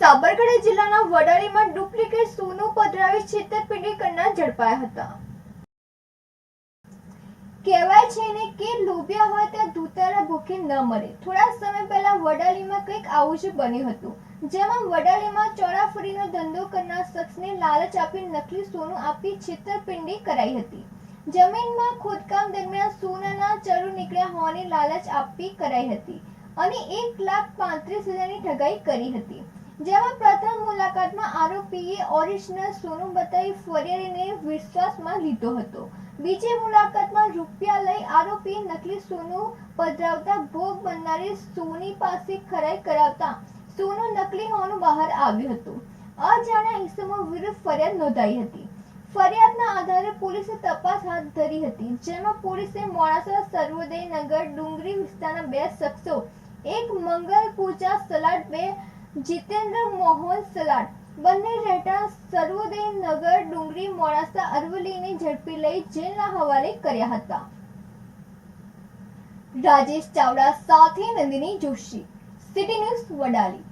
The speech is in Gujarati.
સાબરકાંઠા જિલ્લાના વડાલીમાં ડુપ્લિકેટ સોનું પધરાવી છેતરપિંડી કરનાર ઝડપાયા હતા. કહેવાય છે ને કે લોભિયા હોય ત્યાં ધૂતારા ભૂખે ન મરે. થોડા સમય પહેલા વડાલીમાં કંઈક આવું જ બન્યું હતું. જેમાં વડાલીમાં ચોરાફરીનો ધંધો કરનાર શખ્સને લાલચ આપી નકલી સોનું આપી છેતરપિંડી કરાઈ હતી. જમીનમાં ખોદકામ દરમિયાન સોનાના ચરુ નીકળ્યા હોવાની લાલચ આપી કરાઈ હતી અને એક લાખ પાંત્રીસ હજારની ઠગાઈ કરી હતી. જેમાં પ્રથમ મુલાકાતમાં આરોપીએ ઓરિજિનલ સોનું બતાવી ફરિયાદીને વિશ્વાસમાં લીધો હતો. બીજી મુલાકાતમાં રૂપિયા લઈ આરોપીએ નકલી સોનું પધરાવતા ભોગ બનનારી સોની પાસે ખરાઈ કરાવતા સોનું નકલી હોવાનું બહાર આવ્યું હતું. અજાણ્યા ઇસમો વિરુદ્ધ ફરિયાદ નોંધાઈ હતી. ફરિયાદના આધારે પોલીસે તપાસ હાથ ધરી હતી, જેમાં પોલીસે મોડાસા, સર્વોદય નગર, ડુંગરી વિસ્તારના બે શખ્સો, એક મંગલ પૂજા, સલાડ બે જીતેન્દ્ર મોહન સલાડ. બંને રહેતા સર્વોદય નગર ડુંગરી મોડાસા અરવલ્લીને ઝડપી લઈ જેલના હવાલે કર્યા હતા. રાજેશ ચાવડા સાથે Nandini Joshi. City news Vadali.